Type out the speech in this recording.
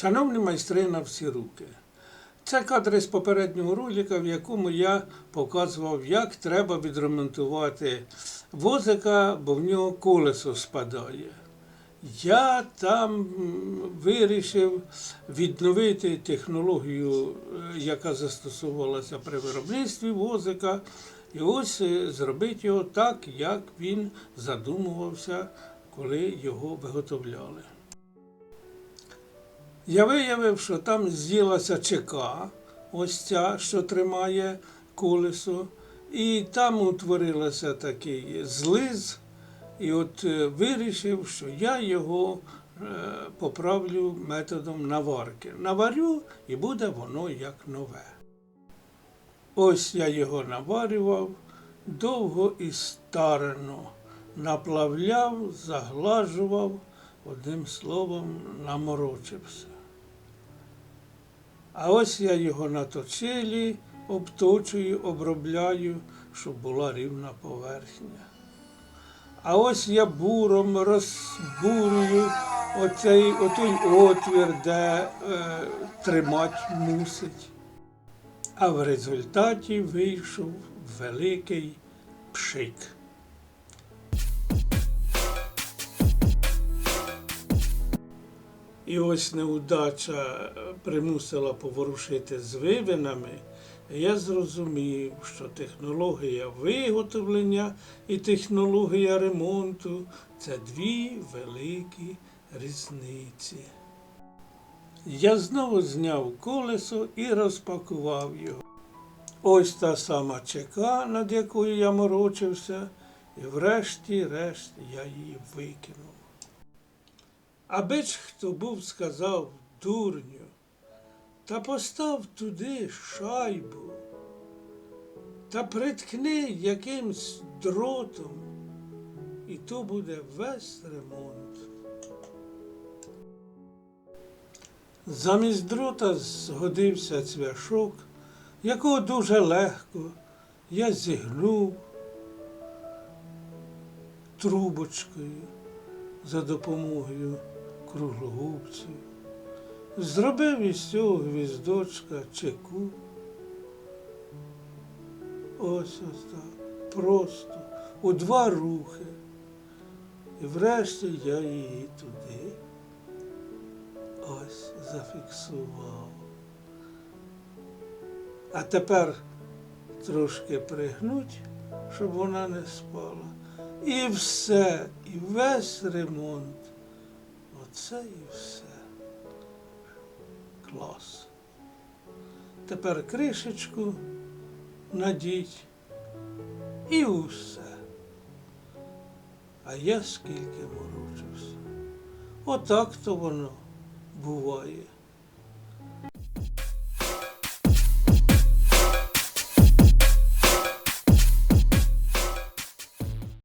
Шановні майстри на всі руки. Це кадри з попереднього ролика, в якому я показував, як треба відремонтувати возика, бо в нього колесо спадає. Я там вирішив відновити технологію, е, яка застосовувалася при виробництві возика, і ось е, зробити його так, як він задумувався, коли його виготовляли. Я виявив, що там з'їлася ЧК, ось ця, що тримає колесо, і там утворилося такий злиз, і от е, вирішив, що я його е, поправлю методом наварки. Наварю і буде воно як нове. Ось я його наварював довго і старано, наплавляв, заглажував, одним словом, наморочився. А ось я його на точилі обточую, обробляю, щоб була рівна поверхня. А ось я буром розбурюю оцей отой отвір, де е, тримати мусить. А в результаті вийшов великий пшик. І ось неудача е, примусила поворушити з вивинами. Я зрозумів, що технологія виготовлення і технологія ремонту це дві великі різниці. Я знову зняв колесо і розпакував його. Ось та сама чека, над якою я морочився, і врешті-решт я її викинув. Аби ж хто був сказав дурню, та постав туди шайбу, та приткни якимсь дротом, і то буде весь ремонт. Замість дрота згодився цвяшок, якого дуже легко я зігнув трубочкою за допомогою круглогубців. Зробив із цього гвіздочка чеку. Ось ось так. Просто у два рухи. І врешті я її туди ось зафіксував. А тепер трошки пригнуть, щоб вона не спала. І все, і весь ремонт. Оце і все. Клас. Тепер кришечку надіть і усе. А я скільки морочився. Отак то воно буває.